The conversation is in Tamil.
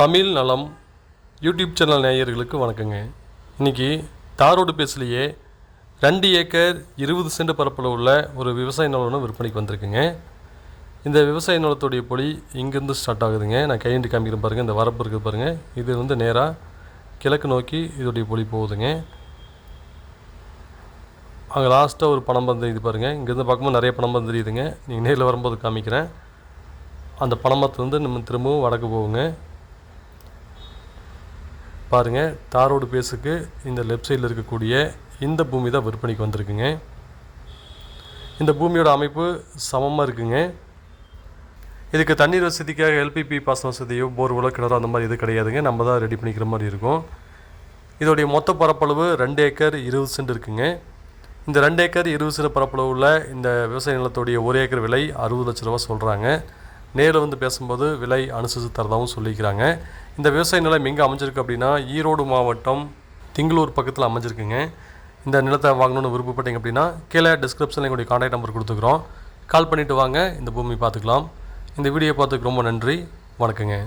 தமிழ் நலம் யூடியூப் சேனல் நேயர்களுக்கு வணக்கங்க. இன்றைக்கி தாரோடு பேசலையே ரெண்டு ஏக்கர் இருபது சென்ட் பரப்பில் உள்ள ஒரு விவசாய நிலம் விற்பனைக்கு வந்திருக்குங்க. இந்த விவசாய நிலத்துடைய பொடி இங்கேருந்து ஸ்டார்ட் ஆகுதுங்க. நான் கையெண்டு காமிக்கிறேன் பாருங்கள் இந்த வரப்பு இருக்குது பாருங்கள் இது வந்து நேராக கிழக்கு நோக்கி இதோடைய பொடி போகுதுங்க. அங்கே லாஸ்ட்டாக ஒரு பணம் பந்து இது பாருங்கள் இங்கேருந்து பார்க்கும்போது நிறைய பணம் பந்து தெரியுதுங்க. நீங்கள் நேரில் வரும்போது காமிக்கிறேன். அந்த பணமத்துலேருந்து நம்ம திரும்பவும் வடக்கு போகுங்க. பாருங்கள் தாரோடு பேஸுக்கு இந்த லெஃப்ட் சைடில் இருக்கக்கூடிய இந்த பூமி தான் விற்பனைக்கு வந்திருக்குங்க. இந்த பூமியோட அமைப்பு சமமாக இருக்குங்க. இதுக்கு தண்ணீர் வசதிக்காக எல்பிபி பாசன வசதியோ போர்வெலோ கிணறோ அந்த மாதிரி இது கிடையாதுங்க. நம்ம தான் ரெடி பண்ணிக்கிற மாதிரி இருக்கும். இதோடைய மொத்த பரப்பளவு ரெண்டு ஏக்கர் இருபது சென்ட் இருக்குங்க. இந்த ரெண்டு ஏக்கர் இருபது சென்ட் பரப்பளவு உள்ள இந்த விவசாய நிலத்துடைய ஒரு ஏக்கர் விலை அறுபது லட்ச ரூபா சொல்கிறாங்க நேரில் வந்து பேசும்போது விலை அனுசரித்து தரதாகவும் சொல்லிக்கிறாங்க. இந்த விவசாய நிலம் எங்கே அமைஞ்சிருக்கு அப்படின்னா ஈரோடு மாவட்டம் திங்களூர் பக்கத்தில் அமைஞ்சிருக்குங்க. இந்த நிலத்தை வாங்கணும்னு விருப்பப்பட்டீங்க அப்படின்னா கீழே டிஸ்கிரிப்ஷனில் எங்களுடைய காண்டாக்ட் நம்பர் கொடுத்துக்கிறோம். கால் பண்ணிவிட்டு வாங்க இந்த பூமி பார்த்துக்கலாம். இந்த வீடியோ பார்த்துக்கு ரொம்ப நன்றி. வணக்கங்க.